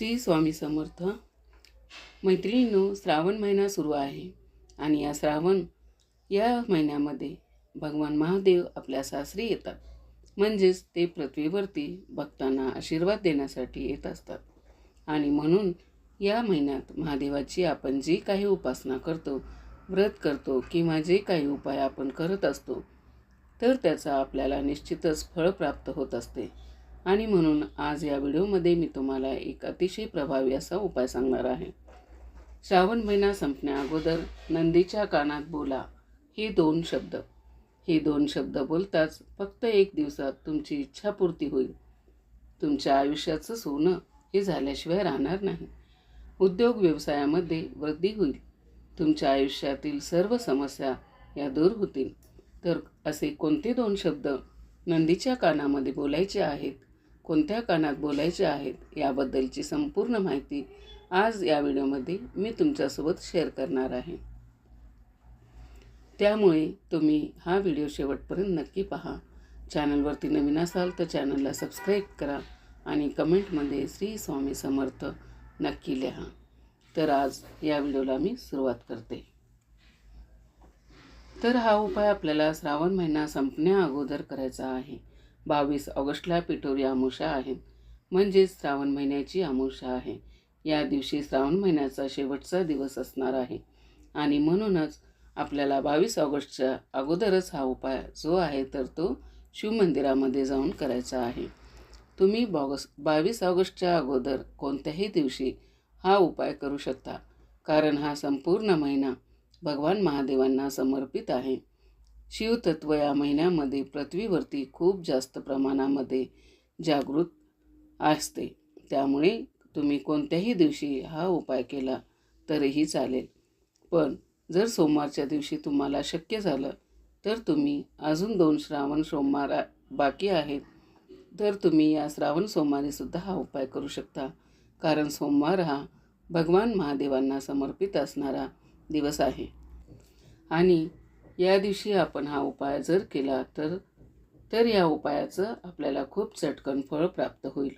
श्री स्वामी समर्थ. मैत्रिणींनो श्रावण महिना सुरू आहे आणि या श्रावण या महिन्यामध्ये भगवान महादेव आपल्या सासरी येतात. म्हणजेच ते पृथ्वीवरती भक्तांना आशीर्वाद देण्यासाठी येत असतात. आणि म्हणून या महिन्यात महादेवाची आपण जी काही उपासना करतो व्रत करतो किंवा जे काही उपाय आपण करत असतो तर त्याचा आपल्याला निश्चितच फळ प्राप्त होत असते. आणि म्हणून आज या व्हिडिओमध्ये मी तुम्हाला एक अतिशय प्रभावी असा उपाय सांगणार आहे. श्रावण महिना संपण्या अगोदर नंदीच्या कानात बोला हे दोन शब्द. हे दोन शब्द बोलताच फक्त एक दिवसात तुमची इच्छापूर्ती होईल. तुमच्या आयुष्याचं सोनं हे झाल्याशिवाय राहणार नाही. उद्योग व्यवसायामध्ये वृद्धी होईल. तुमच्या आयुष्यातील सर्व समस्या या दूर होतील. तर असे कोणते दोन शब्द नंदीच्या कानामध्ये बोलायचे आहेत? कोणत्या कानात बोलायचे आहेत याबद्दलची संपूर्ण माहिती आज या व्हिडिओमध्ये मी तुमच्यासोबत शेअर करणार आहे. त्यामुळे तुम्ही हा व्हिडिओ शेवटपर्यंत नक्की पहा. चॅनलवरती नवीन असाल तर चॅनलला सबस्क्राईब करा आणि कमेंटमध्ये श्री स्वामी समर्थ नक्की लिहा. तर आज या व्हिडिओला मी सुरुवात करते. तर हा उपाय आपल्याला श्रावण महिना संपण्या अगोदर करायचा आहे. बावीस ऑगस्टला पिठोरी आमुषा आहे. म्हणजेच श्रावण महिन्याची आमुषा आहे. या दिवशी श्रावण महिन्याचा शेवटचा दिवस असणार आहे. आणि म्हणूनच आपल्याला बावीस ऑगस्टच्या अगोदरच हा उपाय जो आहे तर तो शिवमंदिरामध्ये जाऊन करायचा आहे. तुम्ही बॉगस बावीस ऑगस्टच्या अगोदर कोणत्याही दिवशी हा उपाय करू शकता. कारण हा संपूर्ण महिना भगवान महादेवांना समर्पित आहे. शिवतत्व या महिन्यामध्ये पृथ्वीवरती खूप जास्त प्रमाणामध्ये जागृत असते. त्यामुळे तुम्ही कोणत्याही दिवशी हा उपाय केला तरीही चालेल. पण जर सोमवारच्या दिवशी तुम्हाला शक्य झालं तर तुम्ही अजून दोन श्रावण सोमवार बाकी आहेत तर तुम्ही या श्रावण सोमवारीसुद्धा हा उपाय करू शकता. कारण सोमवार हा भगवान महादेवांना समर्पित असणारा दिवस आहे. आणि या दिवशी आपण हा उपाय जर केला तर तर या उपायाचं आपल्याला खूप चटकन फळ प्राप्त होईल.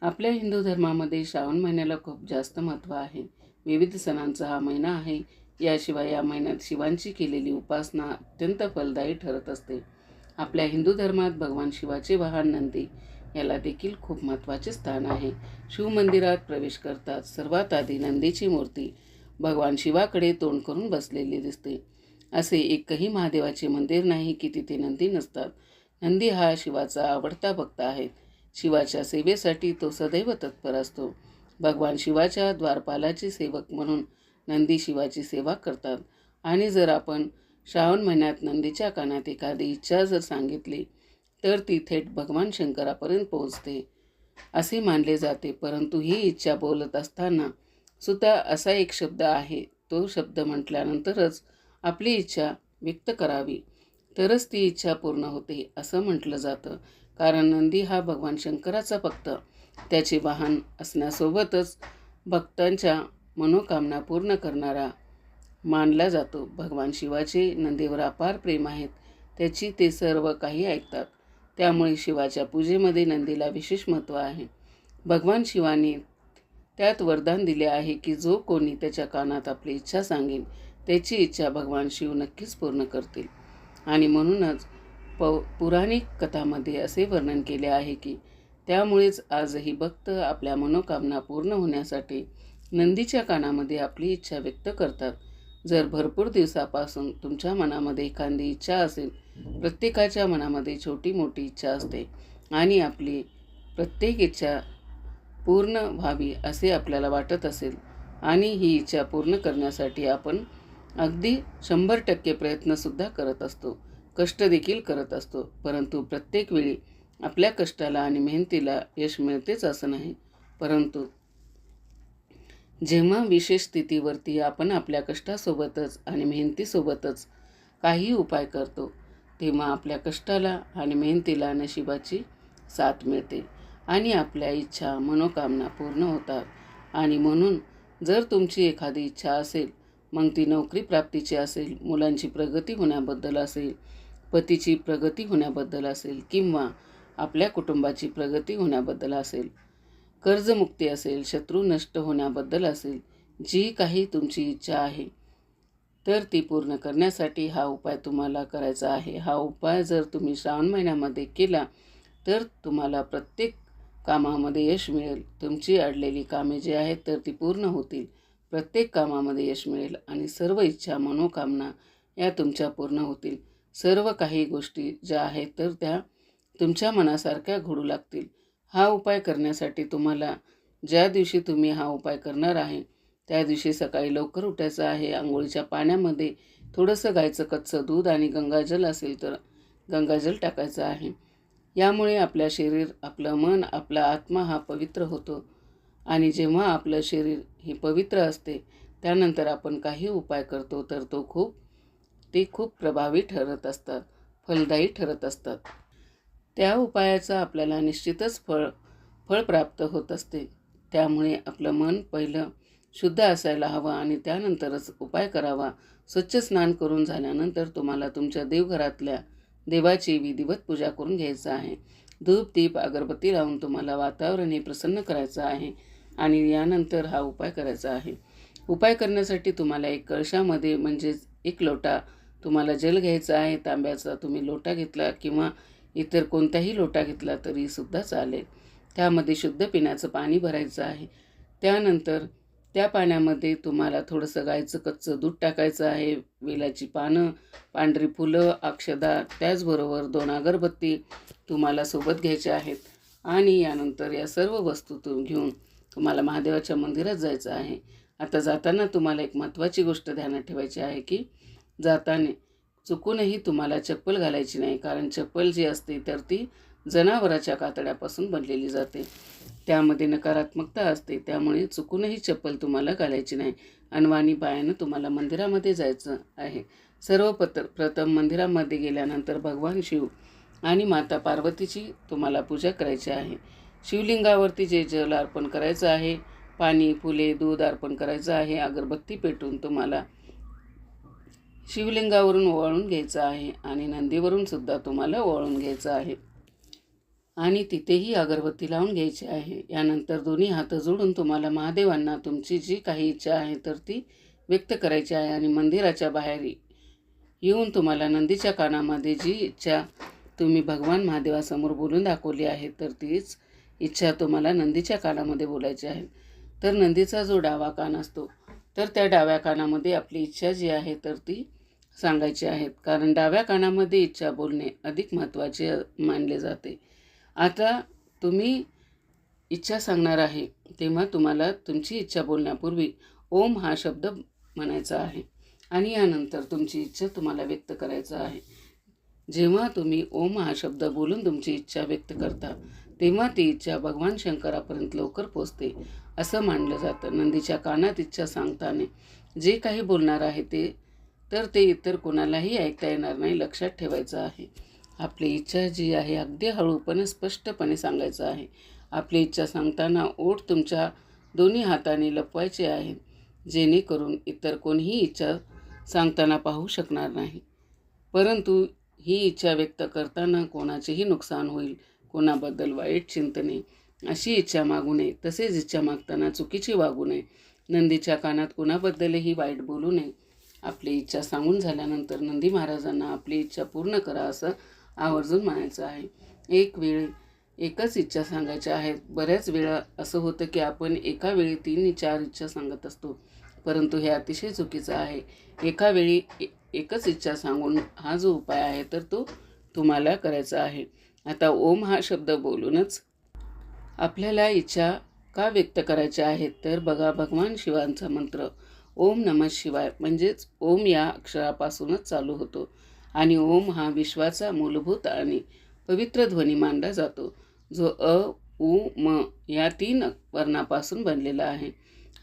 आपल्या हिंदू धर्मामध्ये श्रावण महिन्याला खूप जास्त महत्त्व आहे. विविध सणांचा हा महिना आहे. याशिवाय या महिन्यात शिवांची केलेली उपासना अत्यंत फलदायी ठरत असते. आपल्या हिंदू धर्मात भगवान शिवाचे वाहन नंदी याला देखील खूप महत्त्वाचे स्थान आहे. शिवमंदिरात प्रवेश करतात सर्वात आधी नंदीची मूर्ती. भगवान शिवाकडे तोंड करून बसलेली दिसते. असे एकही महादेवाचे मंदिर नाही की तिथे नंदी नसतात. नंदी हा शिवाचा आवडता भक्त आहे. शिवाच्या सेवेसाठी तो सदैव तत्पर असतो. भगवान शिवाच्या द्वारपालाचे सेवक म्हणून नंदी शिवाची सेवा करतात. आणि जर आपण श्रावण महिन्यात नंदीच्या कानात एखादी इच्छा जर सांगितली तर ती थेट भगवान शंकरापर्यंत पोहोचते. असे मानले जाते परंतु ही इच्छा बोलत असताना सुद्धा असा एक शब्द आहे. तो शब्द म्हटल्यानंतरच आपली इच्छा व्यक्त करावी. तरच ती इच्छा पूर्ण होते असं म्हटलं जातं. कारण नंदी हा भगवान शंकराचा भक्त. त्याचे वाहन असण्यासोबतच भक्तांच्या मनोकामना पूर्ण करणारा मानला जातो. भगवान शिवाचे नंदीवर अपार प्रेम आहेत. त्याची ते सर्व काही ऐकतात. त्यामुळे शिवाच्या पूजेमध्ये नंदीला विशेष महत्त्व आहे. भगवान शिवाने त्यात वरदान दिले आहे की जो कोणी त्याच्या कानात आपली इच्छा सांगेल त्याची इच्छा भगवान शिव नक्कीच पूर्ण करतील. आणि म्हणूनच प पुराणिक कथामध्ये असे वर्णन केले आहे की त्यामुळेच आजही भक्त आपल्या मनोकामना पूर्ण होण्यासाठी नंदीच्या कानामध्ये आपली इच्छा व्यक्त करतात. जर भरपूर दिवसापासून तुमच्या मनामध्ये एखादी इच्छा असेल प्रत्येकाच्या मनामध्ये छोटी मोठी इच्छा असते आणि आपली प्रत्येक इच्छा पूर्ण व्हावी असे आपल्याला वाटत असेल आणि ही इच्छा पूर्ण करण्यासाठी आपण अगदी शंभर टक्के प्रयत्नसुद्धा करत असतो. कष्ट देखील करत असतो. परंतु प्रत्येक वेळी आपल्या कष्टाला आणि मेहनतीला यश मिळतेच असं नाही. परंतु जेव्हा विशेष स्थितीवरती आपण आपल्या कष्टासोबतच आणि मेहनतीसोबतच काही उपाय करतो तेव्हा आपल्या कष्टाला आणि मेहनतीला नशिबाची साथ मिळते आणि आपल्या इच्छा मनोकामना पूर्ण होतात. आणि म्हणून जर तुमची एखादी इच्छा असेल मग ती नोकरी प्राप्तीची असेल मुलांची प्रगती होण्याबद्दल असेल पतीची प्रगती होण्याबद्दल असेल किंवा आपल्या कुटुंबाची प्रगती होण्याबद्दल असेल कर्जमुक्ती असेल शत्रू नष्ट होण्याबद्दल असेल जी काही तुमची इच्छा आहे तर ती पूर्ण करण्यासाठी हा उपाय तुम्हाला करायचा आहे. हा उपाय जर तुम्ही श्रावण महिन्यामध्ये केला तर तुम्हाला प्रत्येक कामामध्ये यश मिळेल. तुमची अडलेली कामे जी आहेत तर ती पूर्ण होतील. प्रत्येक कामामध्ये यश मिळेल आणि सर्व इच्छा मनोकामना या तुमच्या पूर्ण होतील. सर्व काही गोष्टी ज्या आहेत तर त्या तुमच्या मनासारख्या घडू लागतील. हा उपाय करण्यासाठी तुम्हाला ज्या दिवशी तुम्ही हा उपाय करणार आहे त्या दिवशी सकाळी लवकर उठायचं आहे. आंघोळीच्या पाण्यामध्ये थोडंसं गायचं कच्चं दूध आणि गंगाजल असेल तर गंगाजल टाकायचं आहे. यामुळे आपल्या शरीर आपलं मन आपला आत्मा हा पवित्र होतो. आणि जेव्हा आपलं शरीर हे पवित्र असते त्यानंतर आपण काही उपाय करतो तर तो खूप ते खूप प्रभावी ठरत असतात फलदायी ठरत असतात. त्या उपायाचं आपल्याला निश्चितच फळ फळ प्राप्त होत असते. त्यामुळे आपलं मन पहिलं शुद्ध असायला हवं आणि त्यानंतरच उपाय करावा. स्वच्छ स्नान करून झाल्यानंतर तुम्हाला तुमच्या देवघरातल्या देवाची विधिवत पूजा करून घ्यायचं आहे. धूप दीप अगरबत्ती लावून तुम्हाला वातावरण हे प्रसन्न करायचं आहे. आणि यानंतर हा उपाय करायचा आहे. उपाय करण्यासाठी तुम्हाला एक कळशामध्ये म्हणजेच एक लोटा तुम्हाला जल घ्यायचा आहे. तांब्याचा तुम्ही लोटा घेतला किंवा इतर कोणताही लोटा घेतला तरीसुद्धा चालेल. त्यामध्ये शुद्ध पिण्याचं पाणी भरायचं आहे. त्यानंतर त्या पाण्यामध्ये तुम्हाला थोडंसं गायचं कच्चं दूध टाकायचं आहे. वेलाची पानं पांढरी फुलं अक्षदा त्याचबरोबर दोन अगरबत्ती तुम्हाला सोबत घ्यायच्या आहेत. आणि यानंतर या सर्व वस्तू तुम्ही घेऊन तुम्हाला महादेवाच्या मंदिरात जायचं आहे. आता जाताना तुम्हाला एक महत्त्वाची गोष्ट ध्यानात ठेवायची आहे की जाताना चुकूनही तुम्हाला चप्पल घालायची नाही कारण चप्पल जी असते तर ती जनावराच्या कातड्यापासून बनलेली जाते. त्यामध्ये नकारात्मकता असते त्यामुळे चुकूनही चप्पल तुम्हाला घालायची नाही. अनवाणी पायानं तुम्हाला मंदिरामध्ये जायचं आहे. सर्व पत्र प्रथम मंदिरामध्ये गेल्यानंतर भगवान शिव आणि माता पार्वतीची तुम्हाला पूजा करायची आहे. शिवलिंगावरती जे जल अर्पण करायचं आहे पाणी फुले दूध अर्पण करायचं आहे अगरबत्ती पेटून तुम्हाला शिवलिंगावरून ओवाळून घ्यायचं आहे आणि नंदीवरून सुद्धा तुम्हाला ओवाळून घ्यायचं आहे. आणि तिथेही अगरबत्ती लावून घ्यायची आहे. यानंतर दोन्ही हात जोडून तुम्हाला महादेवांना तुमची जी काही इच्छा आहे तर ती व्यक्त करायची आहे आणि मंदिराच्या बाहेर येऊन तुम्हाला नंदीच्या कानामध्ये जी इच्छा तुम्ही भगवान महादेवासमोर बोलून दाखवली आहे तर तीच इच्छा तुम्हाला नंदीच्या कानामध्ये बोलायची आहे. तर नंदीचा जो डावा कान असतो तर त्या डाव्या कानामध्ये आपली इच्छा जी आहे तर ती सांगायची आहेत कारण डाव्या कानामध्ये इच्छा बोलणे अधिक महत्त्वाचे मानले जाते. आता तुम्ही इच्छा सांगणार आहे तेव्हा तुम्हाला तुमची इच्छा बोलण्यापूर्वी ओम हा शब्द म्हणायचा आहे. आणि यानंतर तुमची इच्छा तुम्हाला व्यक्त करायचं आहे. जेव्हा तुम्ही ओम हा शब्द बोलून तुमची इच्छा व्यक्त करता तेव्हा ती इच्छा भगवान शंकरापर्यंत लवकर पोचते असं मानलं जातं. नंदीच्या कानात इच्छा सांगताना जे काही बोलणार आहे ते तर ते इतर कोणालाही ऐकता येणार नाही लक्षात ठेवायचं आहे. आपली इच्छा जी आहे अगदी हळूपणे स्पष्टपणे सांगायचं आहे. आपली इच्छा सांगताना ओठ तुमच्या दोन्ही हाताने लपवायचे आहे जेणेकरून इतर कोणीही इच्छा सांगताना पाहू शकणार नाही. परंतु ही इच्छा व्यक्त करताना कोणाचेही नुकसान होईल कोणाबद्दल वाईट चिंतने अशी इच्छा मागू नये तसेच इच्छा मागताना चुकीची वागू नये. नंदीच्या कानात कोणाबद्दलही वाईट बोलू नये. आपली इच्छा सांगून झाल्यानंतर नंदी महाराजांना आपली इच्छा पूर्ण करा असं आवर्जून म्हणायचं आहे. एक वेळ एकच इच्छा सांगायच्या आहेत. बऱ्याच वेळा असं होतं की आपण एका वेळी तीन चार इच्छा सांगत असतो. परंतु हे अतिशय चुकीचं आहे. एका वेळी एकच इच्छा सांगून हा जो उपाय आहे तर तो तुम्हाला करायचा आहे. आता ओम हा शब्द बोलूनच आपल्याला इच्छा का व्यक्त करायच्या आहेत? तर बघा भगवान शिवांचा मंत्र ओम नम शिवाय म्हणजेच ओम या अक्षरापासूनच चालू होतो. आणि ओम हा विश्वाचा मूलभूत आणि पवित्र ध्वनी मानला जातो जो अ उ म या तीन वर्णापासून बनलेला आहे.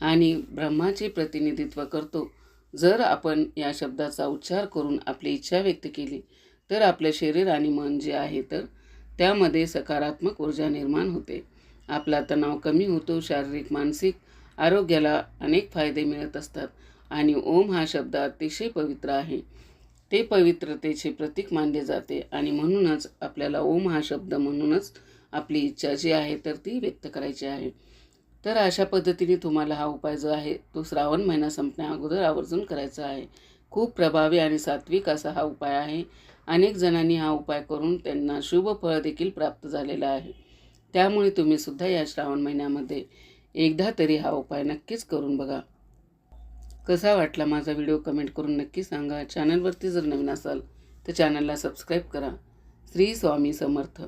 आणि ब्रह्माचे प्रतिनिधित्व करतो. जर आपण या शब्दाचा उच्चार करून आपली इच्छा व्यक्त केली तर आपलं शरीर आणि मन जे आहे तर त्यामध्ये सकारात्मक ऊर्जा निर्माण होते. आपला तणाव कमी होतो शारीरिक मानसिक आरोग्याला अनेक फायदे मिळत असतात. आणि ओम हा शब्द अतिशय पवित्र आहे. ते पवित्रतेचे प्रतीक मानले जाते आणि म्हणूनच आपल्याला ओम हा शब्द म्हणूनच आपली इच्छा जी आहे तर ती व्यक्त करायची आहे. तर अशा पद्धतीने तुम्हाला हा उपाय जो आहे तो श्रावण महिना संपण्या अगोदर आवर्जून करायचा आहे. खूप प्रभावी आणि सात्विक असा हा उपाय आहे. अनेक जणांनी हा उपाय करून त्यांना शुभ फळ देखील प्राप्त झालेलं आहे. त्यामुळे तुम्ही सुद्धा या श्रावण महिन्यामध्ये एकदा तरी हा उपाय नक्कीच करून बघा. कसा वाटला माझा व्हिडिओ कमेंट करून नक्की सांगा. चॅनलवरती जर नवीन असाल तर चॅनलला सबस्क्राईब करा. श्री स्वामी समर्थ.